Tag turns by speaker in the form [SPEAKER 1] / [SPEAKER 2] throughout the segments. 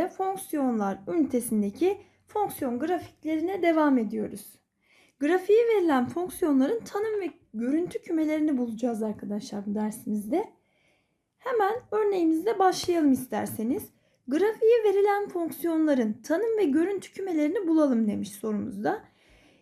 [SPEAKER 1] dersimizde fonksiyonlar ünitesindeki fonksiyon grafiklerine devam ediyoruz. Grafiği verilen fonksiyonların tanım ve görüntü kümelerini bulacağız arkadaşlar bu dersimizde. Hemen örneğimizle başlayalım isterseniz. Grafiği verilen fonksiyonların tanım ve görüntü kümelerini bulalım demiş sorumuzda.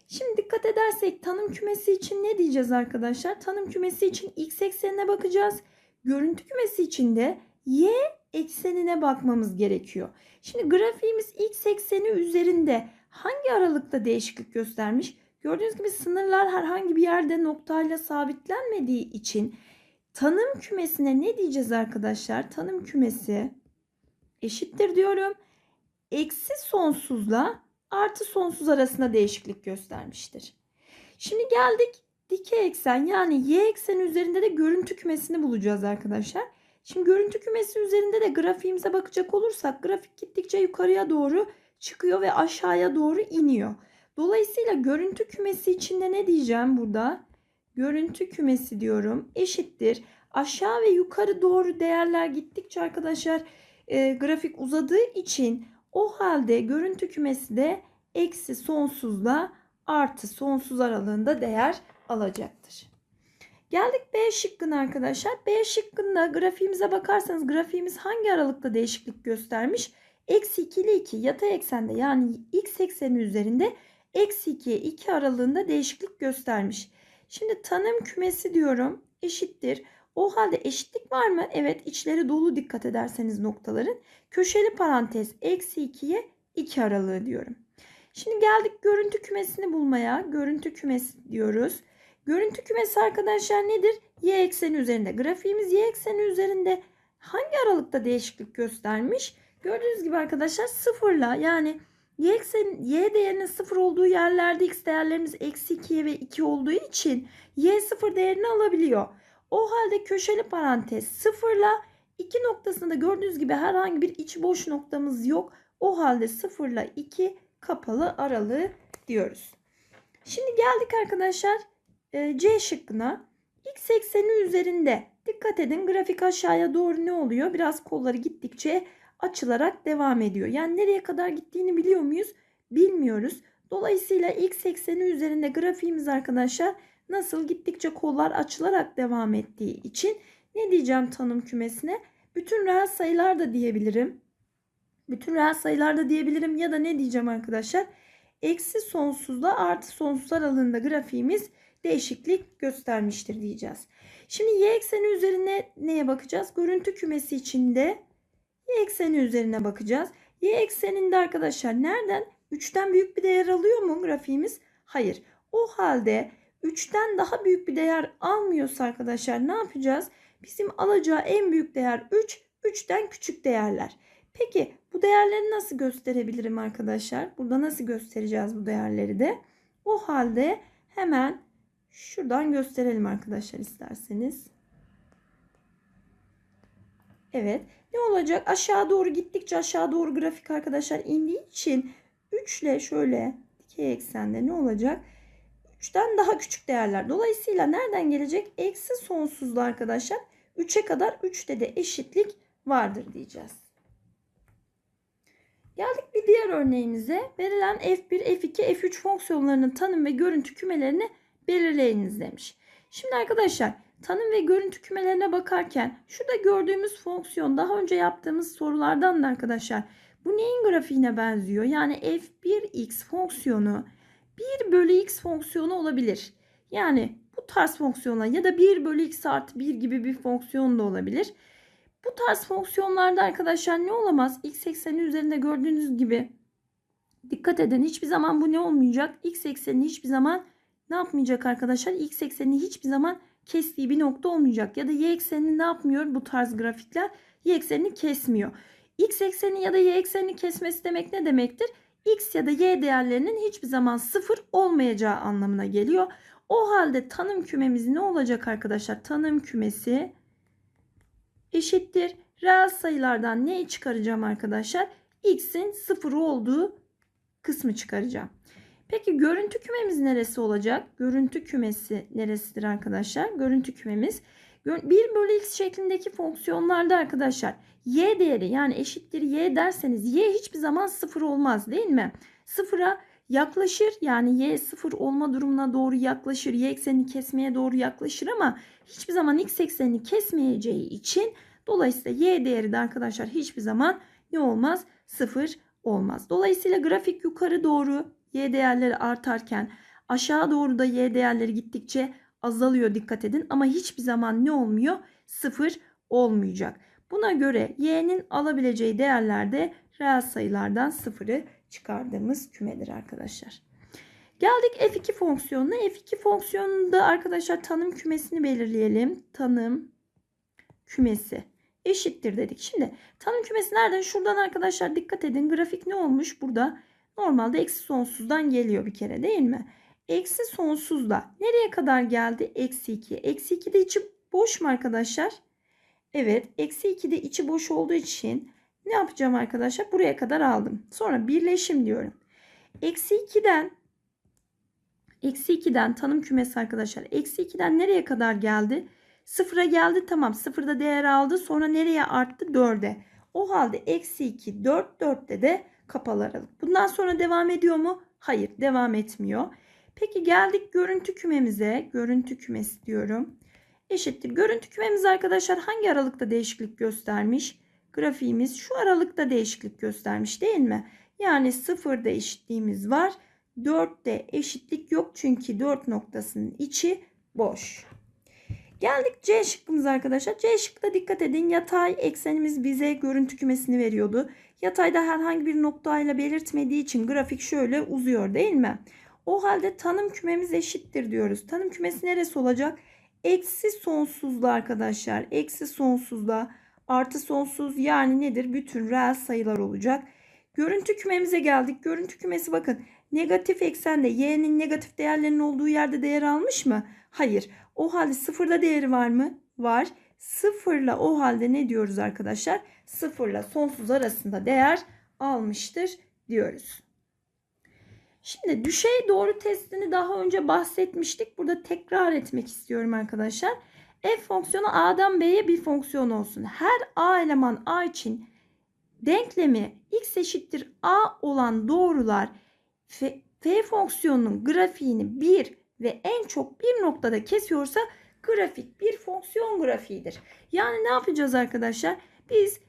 [SPEAKER 1] Şimdi dikkat edersek tanım kümesi için ne diyeceğiz arkadaşlar? Tanım kümesi için x eksenine bakacağız. Görüntü kümesi için de y eksenine bakmamız gerekiyor. Şimdi grafiğimiz x ekseni üzerinde hangi aralıkta değişiklik göstermiş? Gördüğünüz gibi sınırlar herhangi bir yerde noktayla sabitlenmediği için tanım kümesine ne diyeceğiz arkadaşlar? Tanım kümesi eşittir diyorum. Eksi sonsuzla artı sonsuz arasında değişiklik göstermiştir. Şimdi geldik dikey eksen yani y ekseni üzerinde de görüntü kümesini bulacağız arkadaşlar. Şimdi görüntü kümesi üzerinde de grafiğimize bakacak olursak grafik gittikçe yukarıya doğru çıkıyor ve aşağıya doğru iniyor. Dolayısıyla görüntü kümesi içinde ne diyeceğim burada? Görüntü kümesi diyorum eşittir. Aşağı ve yukarı doğru değerler gittikçe arkadaşlar e, grafik uzadığı için o halde görüntü kümesi de eksi sonsuzla artı sonsuz aralığında değer alacaktır. Geldik B şıkkına arkadaşlar. B şıkkında grafiğimize bakarsanız grafiğimiz hangi aralıkta değişiklik göstermiş? Eksi 2 ile 2 yatay eksende yani x ekseni üzerinde eksi 2 2 aralığında değişiklik göstermiş. Şimdi tanım kümesi diyorum eşittir. O halde eşitlik var mı? Evet içleri dolu dikkat ederseniz noktaların. Köşeli parantez eksi 2'ye 2 aralığı diyorum. Şimdi geldik görüntü kümesini bulmaya. Görüntü kümesi diyoruz. Görüntü kümesi arkadaşlar nedir? Y ekseni üzerinde. Grafiğimiz y ekseni üzerinde hangi aralıkta değişiklik göstermiş? Gördüğünüz gibi arkadaşlar sıfırla yani y ekseni y değerinin sıfır olduğu yerlerde x değerlerimiz eksi 2'ye ve 2 olduğu için y sıfır değerini alabiliyor. O halde köşeli parantez sıfırla 2 noktasında gördüğünüz gibi herhangi bir iç boş noktamız yok. O halde sıfırla 2 kapalı aralığı diyoruz. Şimdi geldik arkadaşlar C şıkkına. X ekseni üzerinde dikkat edin grafik aşağıya doğru ne oluyor? Biraz kolları gittikçe açılarak devam ediyor. Yani nereye kadar gittiğini biliyor muyuz? Bilmiyoruz. Dolayısıyla x ekseni üzerinde grafiğimiz arkadaşlar nasıl gittikçe kollar açılarak devam ettiği için ne diyeceğim tanım kümesine? Bütün reel sayılar da diyebilirim. Bütün reel sayılar da diyebilirim ya da ne diyeceğim arkadaşlar? Eksi sonsuzla artı sonsuz aralığında grafiğimiz değişiklik göstermiştir diyeceğiz. Şimdi y ekseni üzerine neye bakacağız? Görüntü kümesi içinde y ekseni üzerine bakacağız. Y ekseninde arkadaşlar nereden? 3'ten büyük bir değer alıyor mu grafiğimiz? Hayır. O halde 3'ten daha büyük bir değer almıyorsa arkadaşlar ne yapacağız? Bizim alacağı en büyük değer 3, 3'ten küçük değerler. Peki bu değerleri nasıl gösterebilirim arkadaşlar? Burada nasıl göstereceğiz bu değerleri de? O halde hemen şuradan gösterelim arkadaşlar isterseniz. Evet. Ne olacak? Aşağı doğru gittikçe aşağı doğru grafik arkadaşlar indiği için 3 ile şöyle dikey eksende ne olacak? 3'ten daha küçük değerler. Dolayısıyla nereden gelecek? Eksi sonsuzlu arkadaşlar. 3'e kadar 3'te de eşitlik vardır diyeceğiz. Geldik bir diğer örneğimize. Verilen F1, F2, F3 fonksiyonlarının tanım ve görüntü kümelerini belirleyiniz demiş. Şimdi arkadaşlar tanım ve görüntü kümelerine bakarken şurada gördüğümüz fonksiyon daha önce yaptığımız sorulardan da arkadaşlar bu neyin grafiğine benziyor? Yani f1x fonksiyonu 1 bölü x fonksiyonu olabilir. Yani bu tarz fonksiyonlar ya da 1 bölü x artı 1 gibi bir fonksiyon da olabilir. Bu tarz fonksiyonlarda arkadaşlar ne olamaz? X ekseni üzerinde gördüğünüz gibi dikkat edin hiçbir zaman bu ne olmayacak? X eksenini hiçbir zaman ne yapmayacak arkadaşlar? X eksenini hiçbir zaman kestiği bir nokta olmayacak. Ya da Y eksenini ne yapmıyor bu tarz grafikler? Y eksenini kesmiyor. X ekseni ya da Y eksenini kesmesi demek ne demektir? X ya da Y değerlerinin hiçbir zaman sıfır olmayacağı anlamına geliyor. O halde tanım kümemiz ne olacak arkadaşlar? Tanım kümesi eşittir. Reel sayılardan neyi çıkaracağım arkadaşlar? X'in sıfır olduğu kısmı çıkaracağım. Peki görüntü kümemiz neresi olacak? Görüntü kümesi neresidir arkadaşlar? Görüntü kümemiz. Gör- 1 bölü x şeklindeki fonksiyonlarda arkadaşlar y değeri yani eşittir y derseniz y hiçbir zaman sıfır olmaz değil mi? Sıfıra yaklaşır yani y sıfır olma durumuna doğru yaklaşır. Y eksenini kesmeye doğru yaklaşır ama hiçbir zaman x eksenini kesmeyeceği için dolayısıyla y değeri de arkadaşlar hiçbir zaman ne olmaz? Sıfır olmaz. Dolayısıyla grafik yukarı doğru y değerleri artarken aşağı doğru da y değerleri gittikçe azalıyor dikkat edin ama hiçbir zaman ne olmuyor? Sıfır olmayacak. Buna göre y'nin alabileceği değerlerde reel sayılardan sıfırı çıkardığımız kümedir arkadaşlar. Geldik F2 fonksiyonuna. F2 fonksiyonunda arkadaşlar tanım kümesini belirleyelim. Tanım kümesi eşittir dedik. Şimdi tanım kümesi nereden? Şuradan arkadaşlar dikkat edin. Grafik ne olmuş? Burada normalde eksi sonsuzdan geliyor bir kere değil mi? Eksi sonsuzda nereye kadar geldi? Eksi 2. Eksi 2 de içi boş mu arkadaşlar? Evet. Eksi 2 de içi boş olduğu için ne yapacağım arkadaşlar? Buraya kadar aldım. Sonra birleşim diyorum. Eksi 2'den Eksi 2'den tanım kümesi arkadaşlar. Eksi 2'den nereye kadar geldi? Sıfıra geldi tamam. Sıfırda değer aldı. Sonra nereye arttı? 4'e. O halde eksi 2 4 4'te de kapalı aralık. Bundan sonra devam ediyor mu? Hayır devam etmiyor. Peki geldik görüntü kümemize. Görüntü kümesi diyorum. Eşittir. Görüntü kümemiz arkadaşlar hangi aralıkta değişiklik göstermiş? Grafiğimiz şu aralıkta değişiklik göstermiş değil mi? Yani sıfırda eşitliğimiz var. 4'te eşitlik yok çünkü 4 noktasının içi boş. Geldik C şıkkımıza arkadaşlar. C şıkkıda dikkat edin yatay eksenimiz bize görüntü kümesini veriyordu. Yatayda herhangi bir noktayla belirtmediği için grafik şöyle uzuyor değil mi? O halde tanım kümemiz eşittir diyoruz. Tanım kümesi neresi olacak? Eksi sonsuzla arkadaşlar. Eksi sonsuzla artı sonsuz yani nedir? Bütün reel sayılar olacak. Görüntü kümemize geldik. Görüntü kümesi bakın negatif eksende y'nin negatif değerlerinin olduğu yerde değer almış mı? Hayır. O halde sıfırda değeri var mı? Var. Sıfırla o halde ne diyoruz arkadaşlar? Sıfırla sonsuz arasında değer almıştır diyoruz. Şimdi düşey doğru testini daha önce bahsetmiştik. Burada tekrar etmek istiyorum arkadaşlar. F fonksiyonu A'dan B'ye bir fonksiyon olsun. Her A eleman A için denklemi x eşittir A olan doğrular F, F fonksiyonunun grafiğini bir ve en çok bir noktada kesiyorsa grafik bir fonksiyon grafiğidir. Yani ne yapacağız arkadaşlar? Biz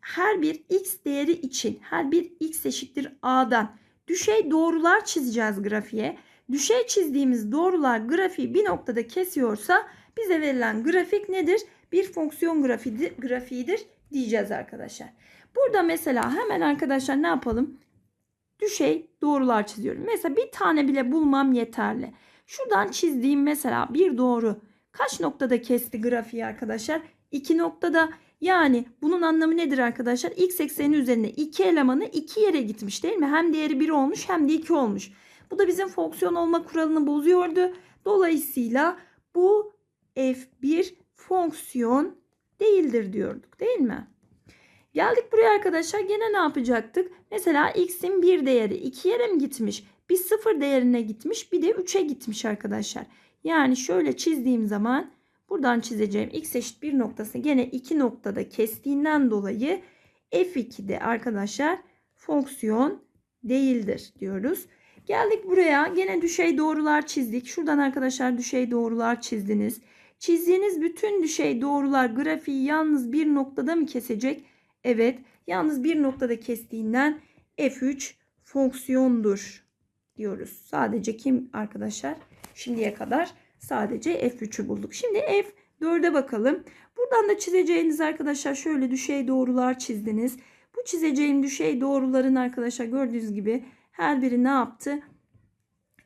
[SPEAKER 1] her bir x değeri için her bir x eşittir a'dan düşey doğrular çizeceğiz grafiğe. Düşey çizdiğimiz doğrular grafiği bir noktada kesiyorsa bize verilen grafik nedir? Bir fonksiyon grafiğidir, diyeceğiz arkadaşlar. Burada mesela hemen arkadaşlar ne yapalım? Düşey doğrular çiziyorum. Mesela bir tane bile bulmam yeterli. Şuradan çizdiğim mesela bir doğru kaç noktada kesti grafiği arkadaşlar? 2 noktada yani bunun anlamı nedir arkadaşlar? X ekseni üzerinde iki elemanı iki yere gitmiş değil mi? Hem değeri 1 olmuş hem de 2 olmuş. Bu da bizim fonksiyon olma kuralını bozuyordu. Dolayısıyla bu f1 fonksiyon değildir diyorduk değil mi? Geldik buraya arkadaşlar gene ne yapacaktık? Mesela x'in bir değeri 2 yere mi gitmiş? Bir sıfır değerine gitmiş bir de 3'e gitmiş arkadaşlar. Yani şöyle çizdiğim zaman buradan çizeceğim x eşit bir noktası gene iki noktada kestiğinden dolayı f2'de arkadaşlar fonksiyon değildir diyoruz. Geldik buraya gene düşey doğrular çizdik. Şuradan arkadaşlar düşey doğrular çizdiniz. Çizdiğiniz bütün düşey doğrular grafiği yalnız bir noktada mı kesecek? Evet yalnız bir noktada kestiğinden f3 fonksiyondur diyoruz. Sadece kim arkadaşlar? Şimdiye kadar sadece F3'ü bulduk. Şimdi F4'e bakalım. Buradan da çizeceğiniz arkadaşlar şöyle düşey doğrular çizdiniz. Bu çizeceğim düşey doğruların arkadaşlar gördüğünüz gibi her biri ne yaptı?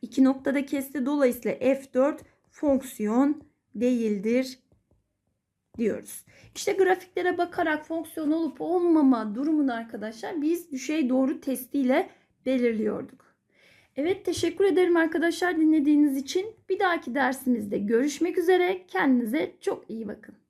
[SPEAKER 1] İki noktada kesti. Dolayısıyla F4 fonksiyon değildir diyoruz. İşte grafiklere bakarak fonksiyon olup olmama durumunu arkadaşlar biz düşey doğru testiyle belirliyorduk. Evet teşekkür ederim arkadaşlar dinlediğiniz için. Bir dahaki dersimizde görüşmek üzere. Kendinize çok iyi bakın.